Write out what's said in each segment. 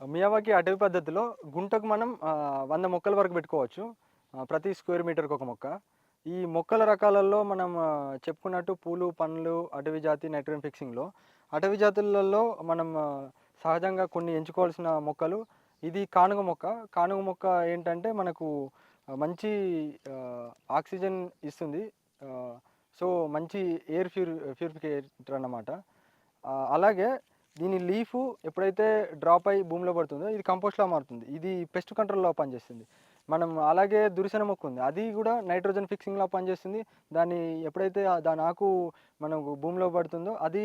Miyawaki అటవీ పద్ధతిలో గుంటకు మనం వంద మొక్కల వరకు పెట్టుకోవచ్చు. ప్రతి స్క్వేర్ మీటర్కి ఒక మొక్క. ఈ మొక్కల రకాలలో మనం చెప్పుకున్నట్టు పూలు పండ్లు అటవీ జాతి నైట్రోజన్ ఫిక్సింగ్లో. అటవీ జాతులలో మనం సహజంగా కొన్ని ఎంచుకోవాల్సిన మొక్కలు. ఇది కానుగ మొక్క. కానుగ మొక్క ఏంటంటే మనకు మంచి ఆక్సిజన్ ఇస్తుంది. సో మంచి ఎయిర్ ప్యూరి ప్యూరిఫికేటర్ అన్నమాట. అలాగే దీని లీఫ్ ఎప్పుడైతే డ్రాప్ అయి భూమిలో పడుతుందో ఇది కంపోస్ట్లా మారుతుంది. ఇది పెస్ట్ కంట్రోల్లో పనిచేస్తుంది. మనం అలాగే దురిసెన మొక్క ఉంది. అది కూడా నైట్రోజన్ ఫిక్సింగ్లా పనిచేస్తుంది. దాన్ని ఎప్పుడైతే దాని ఆకు మనకు భూమిలో పడుతుందో అది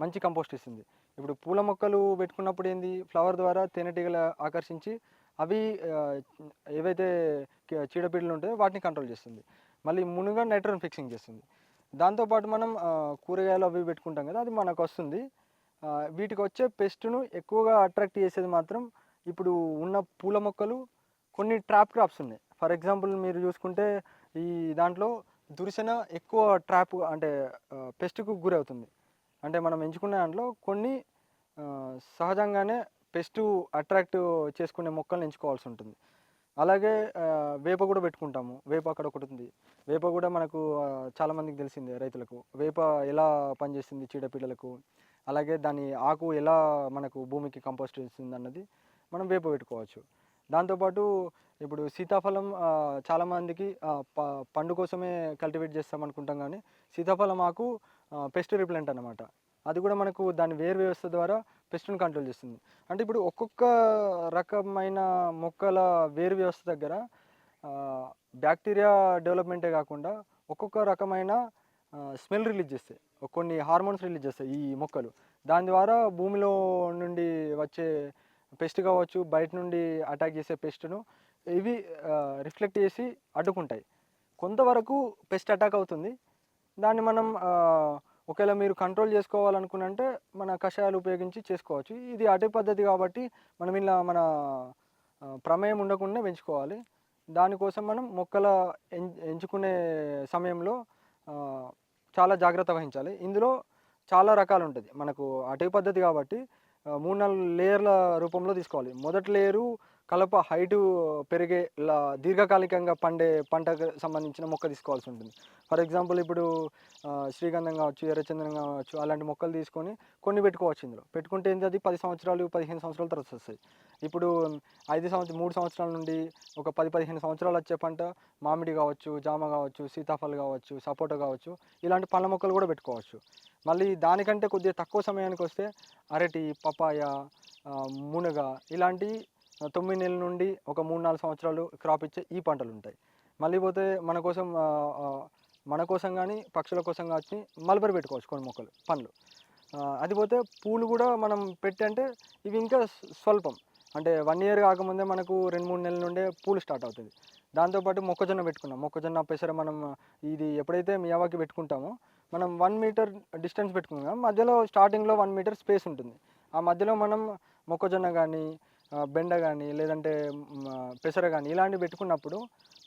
మంచి కంపోస్ట్ ఇస్తుంది. ఇప్పుడు పూల మొక్కలు పెట్టుకున్నప్పుడు ఏంది? ఫ్లవర్ ద్వారా తేనెటీగలు ఆకర్షించి అవి ఏవైతే చీడపీడలు ఉంటాయో వాటిని కంట్రోల్ చేస్తుంది. మళ్ళీ మునుగా నైట్రోజన్ ఫిక్సింగ్ చేస్తుంది. దాంతోపాటు మనం కూరగాయలు అవి పెట్టుకుంటాం కదా అది మనకు వస్తుంది. వీటికి వచ్చే పెస్ట్ను ఎక్కువగా అట్రాక్ట్ చేసేది మాత్రం ఇప్పుడు ఉన్న పూల మొక్కలు కొన్ని ట్రాప్ క్రాప్స్ ఉన్నాయి. ఫర్ ఎగ్జాంపుల్ మీరు చూసుకుంటే ఈ దాంట్లో దురిసెన ఎక్కువ ట్రాప్ అంటే పెస్ట్కు గురవుతుంది. అంటే మనం ఎంచుకున్న దాంట్లో కొన్ని సహజంగానే పెస్ట్ అట్రాక్ట్ చేసుకునే మొక్కలను ఎంచుకోవాల్సి ఉంటుంది. అలాగే వేప కూడా పెట్టుకుంటాము. వేప అక్కడ ఒకటి ఉంది. వేప కూడా మనకు చాలామందికి తెలిసిందే రైతులకు. వేప ఎలా పనిచేస్తుంది చీడపీడలకు? అలాగే దాని ఆకు ఎలా మనకు భూమికి కంపోస్ట్ ఇస్తుంది అన్నది మనం వేప పెట్టుకోవచ్చు. దాంతోపాటు ఇప్పుడు సీతాఫలం చాలామందికి ప- పండు కోసమే కల్టివేట్ చేస్తాం అనుకుంటాం కానీ సీతాఫలం ఆకు పెస్ట్ రిప్లెంట్ అన్నమాట. అది కూడా మనకు దాని వేరు వ్యవస్థ ద్వారా పెస్ట్ని కంట్రోల్ చేస్తుంది. అంటే ఇప్పుడు ఒక్కొక్క రకమైన మొక్కల వేరు వ్యవస్థ దగ్గర బ్యాక్టీరియా డెవలప్మెంటే కాకుండా ఒక్కొక్క రకమైన స్మెల్ రిలీజ్ చేస్తాయి కొన్ని హార్మోన్స్ రిలీజ్ చేస్తాయి ఈ మొక్కలు. దాని ద్వారా భూమిలో నుండి వచ్చే పెస్ట్ కావచ్చు బయట నుండి అటాక్ చేసే పెస్ట్ను ఇవి రిఫ్లెక్ట్ చేసి అడ్డుకుంటాయి. కొంతవరకు పెస్ట్ అటాక్ అవుతుంది. దాన్ని మనం ఒకవేళ మీరు కంట్రోల్ చేసుకోవాలనుకున్నంటే మన కషాయాలు ఉపయోగించి చేసుకోవచ్చు. ఇది అటవీ పద్ధతి కాబట్టి మనం ఇలా మన ప్రమేయం ఉండకుండా పెంచుకోవాలి. దానికోసం మనం మొక్కల ఎం ఎంచుకునే సమయంలో చాలా జాగ్రత్త వహించాలి. ఇందులో చాలా రకాలు ఉంటుంది మనకు అటవీ పద్ధతి కాబట్టి మూడు నాలుగు లేయర్ల రూపంలో తీసుకోవాలి. మొదటి లేయరు కలప హైటు పెరిగే దీర్ఘకాలికంగా పండే పంటకు సంబంధించిన మొక్క తీసుకోవాల్సి ఉంటుంది. ఫర్ ఎగ్జాంపుల్ ఇప్పుడు శ్రీగంధం కావచ్చు ఎర్రచందనం కావచ్చు అలాంటి మొక్కలు తీసుకొని కొన్ని పెట్టుకోవచ్చు ఇందులో. పెట్టుకుంటే ఏంటి అది? పది సంవత్సరాలు పదిహేను సంవత్సరాల తర్వాత వస్తాయి ఇప్పుడు ఐదు సంవత్సరం మూడు సంవత్సరాల నుండి ఒక పది పదిహేను సంవత్సరాలు వచ్చే పంట మామిడి కావచ్చు జామ కావచ్చు సీతాఫలం కావచ్చు సపోటా కావచ్చు ఇలాంటి పండ్ల మొక్కలు కూడా పెట్టుకోవచ్చు. మళ్ళీ దానికంటే కొద్దిగా తక్కువ సమయానికి వస్తే అరటి పపాయ మునగ ఇలాంటి తొమ్మిది నెలల నుండి ఒక మూడు నాలుగు సంవత్సరాలు క్రాప్ ఇచ్చే ఈ పంటలు ఉంటాయి మళ్ళీ పోతే మన కోసం మన కోసం కానీ పక్షుల కోసం కానీ మల్బరీ పెట్టుకోవచ్చు కొన్ని మొక్కలు పండ్లు. అది పోతే పూలు కూడా మనం పెట్టి అంటే ఇవి ఇంకా స్వల్పం. అంటే వన్ ఇయర్ కాకముందే మనకు రెండు మూడు నెలల నుండే పూలు స్టార్ట్ అవుతుంది దాంతోపాటు మొక్కజొన్న పెట్టుకున్నాం. మొక్కజొన్న పెసర మనం ఇది ఎప్పుడైతే మియావాకి పెట్టుకుంటామో మనం వన్ మీటర్ డిస్టెన్స్ పెట్టుకున్నాం. మధ్యలో స్టార్టింగ్లో వన్ మీటర్ స్పేస్ ఉంటుంది. ఆ మధ్యలో మనం మొక్కజొన్న కానీ బెండ కానీ లేదంటే పెసర కానీ ఇలాంటివి పెట్టుకున్నప్పుడు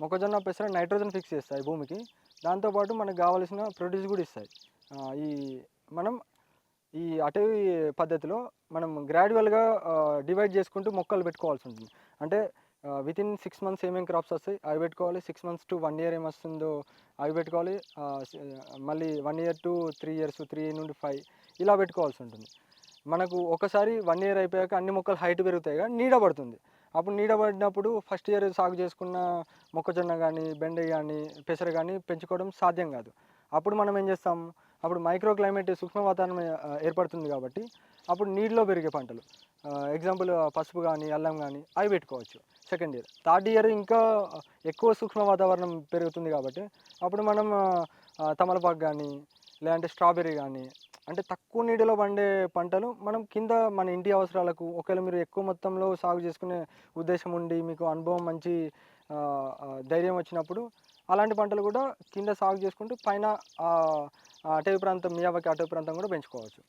మొక్కజొన్న పెసర నైట్రోజన్ ఫిక్స్ చేస్తాయి భూమికి. దాంతోపాటు మనకు కావలసిన ప్రొడ్యూస్ కూడా ఇస్తాయి. ఈ మనం ఈ అటవీ పద్ధతిలో మనం గ్రాడ్యువల్గా డివైడ్ చేసుకుంటూ మొక్కలు పెట్టుకోవాల్సి ఉంటుంది. అంటే విత్ ఇన్ సిక్స్ మంత్స్ ఏమేమి క్రాప్స్ వస్తాయి అవి పెట్టుకోవాలి. Six months to one year ఏమొస్తుందో అవి పెట్టుకోవాలి. మళ్ళీ one year to three years three నుండి ఫైవ్ ఇలా పెట్టుకోవాల్సి ఉంటుంది. మనకు ఒకసారి వన్ ఇయర్ అయిపోయాక అన్ని మొక్కలు హైట్ పెరుగుతాయి కానీ నీడ పడుతుంది. అప్పుడు నీడ పడినప్పుడు ఫస్ట్ ఇయర్ సాగు చేసుకున్న మొక్కజొన్న కానీ బెండ కానీ పెసర కానీ పెంచుకోవడం సాధ్యం కాదు. అప్పుడు మనం ఏం చేస్తాం? అప్పుడు మైక్రో క్లైమేట్ సూక్ష్మ వాతావరణం ఏర్పడుతుంది కాబట్టి అప్పుడు నీటిలో పెరిగే పంటలు ఎగ్జాంపుల్ పసుపు కానీ అల్లం కానీ అవి పెట్టుకోవచ్చు సెకండ్ ఇయర్ థర్డ్ ఇయర్ ఇంకా ఎక్కువ సూక్ష్మ వాతావరణం పెరుగుతుంది కాబట్టి అప్పుడు మనం తమలపాకు కానీ లేదంటే స్ట్రాబెర్రీ కానీ అంటే తక్కువ నీటిలో పండే పంటలు మనం కింద మన ఇంటి అవసరాలకు ఒకవేళ మీరు ఎక్కువ మొత్తంలో సాగు చేసుకునే ఉద్దేశం ఉండి మీకు అనుభవం మంచి ధైర్యం వచ్చినప్పుడు అలాంటి పంటలు కూడా కింద సాగు చేసుకుంటూ పైన అటవీ ప్రాంతం మియావాకి అటవీ ప్రాంతం కూడా పెంచుకోవచ్చు.